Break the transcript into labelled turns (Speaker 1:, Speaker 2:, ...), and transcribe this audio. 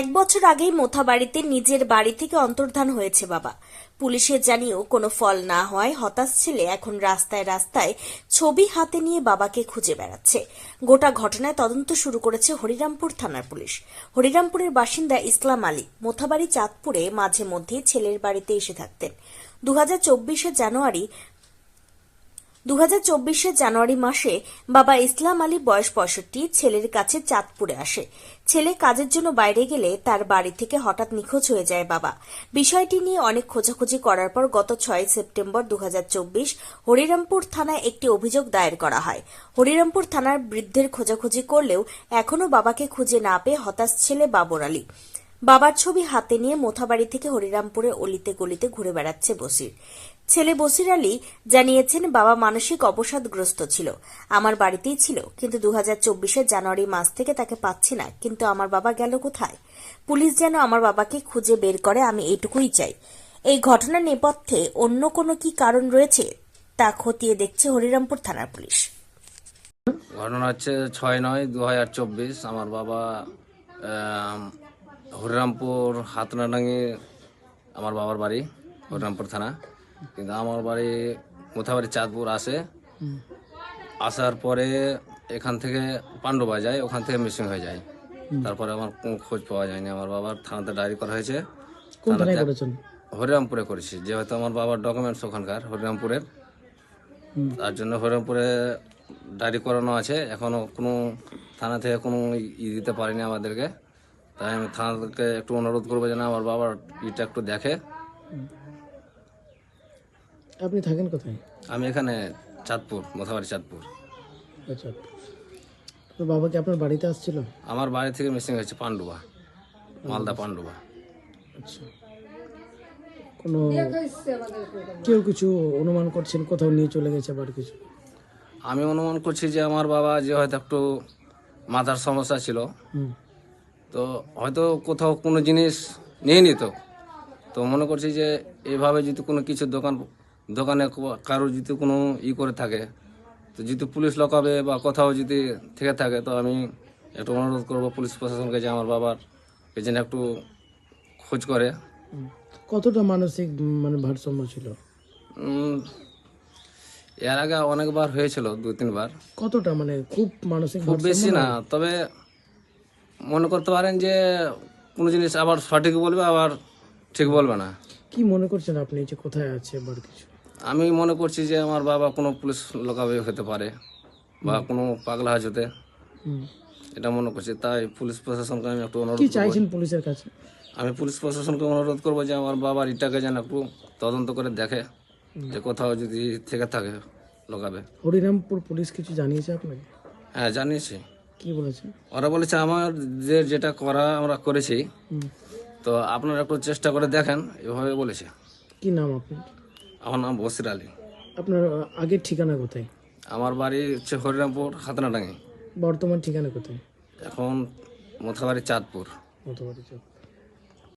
Speaker 1: এক বছর আগেই মোথাবাড়িতে নিজের বাড়ি থেকে অন্তর্ধান হয়েছে বাবা। পুলিশের জানিয়েও কোনো ফল না হওয়ায় হতাশ ছেলে এখন রাস্তায় রাস্তায় ছবি হাতে নিয়ে বাবাকে খুঁজে বেড়াচ্ছে। গোটা ঘটনায় তদন্ত শুরু করেছে হরিরামপুর থানার পুলিশ। হরিরামপুরের বাসিন্দা ইসলাম আলী মোথাবাড়ি চাঁদপুরে মাঝে মধ্যে ছেলের বাড়িতে এসে থাকতেন। দু হাজার জানুয়ারি দু জানুয়ারি মাসে বাবা ইসলাম আলী বয়স পঁয়ষট্টি, ছেলের কাছে চাঁদপুরে আসে। ছেলে কাজের জন্য বাইরে গেলে তার বাড়ি থেকে হঠাৎ নিখোঁজ হয়ে যায় বাবা। বিষয়টি নিয়ে অনেক খোঁজাখুঁজি করার পর গত ছয় সেপ্টেম্বর দু হাজার চব্বিশ হরিরামপুর থানায় একটি অভিযোগ দায়ের করা হয়। হরিরামপুর থানার বৃদ্ধের খোঁজাখুঁজি করলেও এখনও বাবাকে খুঁজে না পেয়ে হতাশ ছেলে বাবর আলী। বাবার ছবি হাতে নিয়ে মোথাবাড়ি থেকে হরিরামপুরে অলিতে গলিতে ঘুরে বেড়াচ্ছে বসির। ছেলে বসির আলী জানিয়েছেন, বাবা মানসিক অবসাদগ্রস্ত ছিল। আমার বাড়িতেই ছিল, কিন্তু দু হাজার জানুয়ারি মাস থেকে তাকে পাচ্ছি না, কিন্তু আমার বাবা গেল কোথায়? পুলিশ যেন আমার বাবাকে খুঁজে বের করে, আমি এইটুকুই চাই। এই ঘটনার নেপথ্যে অন্য কোনো কি কারণ রয়েছে, তা খতিয়ে দেখছে হরিরামপুর থানার পুলিশ।
Speaker 2: ঘটনা হচ্ছে ছয় নয় দু আমার বাবা হরিরামপুর হাতনাডাঙ্গি আমার বাবার বাড়ি হরিরামপুর থানা। কিন্তু আমার বাড়ি মোথাবাড়ি চাঁদপুর আসে আসার পরে এখান থেকে পাণ্ডবা যায় ওখান থেকে মিসিং হয়ে যায়। তারপরে আমার কোনো খোঁজ পাওয়া যায়নি। আমার বাবার থানাতে ডায়েরি করা হয়েছে। হরিরামপুরে করেছি। যেহেতু আমার বাবার ডকুমেন্টস ওখানকার হরিরামপুরের। তার জন্য হরিরামপুরে ডায়েরি করানো আছে। এখনও কোনো থানা থেকে কোনো ই দিতে পারেনি আমাদেরকে। তাই আমি থানাকে একটু অনুরোধ করব যেন আমার বাবার ইটা একটু দেখে।
Speaker 3: আপনি থাকেন কোথায়?
Speaker 2: আমি এখানে চাঁদপুর মোথাবাড়ি চাঁদপুর।
Speaker 3: আচ্ছা। তো বাবা কি আপনার বাড়িতে আসছিল?
Speaker 2: আমার বাড়ি থেকে মিসিং হয়েছে পান্ডুবা মালদা পান্ডুবা
Speaker 3: আচ্ছা। কোনো কেউ কিছু অনুমান করছেন? কোথাও নিয়ে চলে গেছে আবার কিছু?
Speaker 2: আমি অনুমান করছি যে আমার বাবা যে হয়তো একটু মাথার সমস্যা ছিল। তো হয়তো কোথাও কোনো জিনিস নিয়ে নিত তো মনে করছি যে এভাবে যদি কোনো কিছু দোকান দোকানে কারও যদি কোনো ই করে থাকে তো যদি পুলিশ লকাবে বা কোথাও যদি থেকে থাকে তো আমি একটু অনুরোধ করব পুলিশ প্রশাসনকে যে আমার বাবার যেন একটু খোঁজ করে।
Speaker 3: কতটা মানসিক মানে ভারসাম্য ছিল?
Speaker 2: এর আগে অনেকবার হয়েছিল দু তিনবার
Speaker 3: কতটা মানে খুব মানসিক
Speaker 2: খুব বেশি না তবে মনে করতে পারেন যে কোনো জিনিস আবার সঠিক বলবে আবার ঠিক বলবে না।
Speaker 3: কি মনে করছেন আপনি যে কোথায় আছে আবার কিছু?
Speaker 2: আমি মনে করছি যে আমার বাবা কোনো পুলিশ লোকাবে হতে পারে বা কোনো পাগলা হাজ হতে এটা মনে করছি তাই পুলিশ প্রশাসনকে আমি একটু অনুরোধ
Speaker 3: কি চাইছেন পুলিশের কাছে?
Speaker 2: আমি পুলিশ প্রশাসনকে অনুরোধ করব যে আমার বাবার ইটাকে যেন একটু তদন্ত করে দেখে যে কোথাও যদি থেকে থাকে লোকাবে।
Speaker 3: হরিরামপুর পুলিশ কিছু জানিয়েছে আপনাকে?
Speaker 2: হ্যাঁ জানিয়েছি।
Speaker 3: কি বলেছে?
Speaker 2: ওরা বলেছে আমার যে যেটা করা আমরা করেছি। তো আপনারা একটু চেষ্টা করে দেখেন। এভাবে বলেছে।
Speaker 3: কি নাম আপনার?
Speaker 2: আমার নাম বসির আলী।
Speaker 3: আপনার আগের ঠিকানা কোথায়?
Speaker 2: আমার বাড়ি হচ্ছে হরিরামপুর হাতনাডাঙ্গি
Speaker 3: বর্তমান ঠিকানা কোথায়?
Speaker 2: এখন মথাবাড়ি চাঁদপুর।
Speaker 3: মথাবাড়ি চক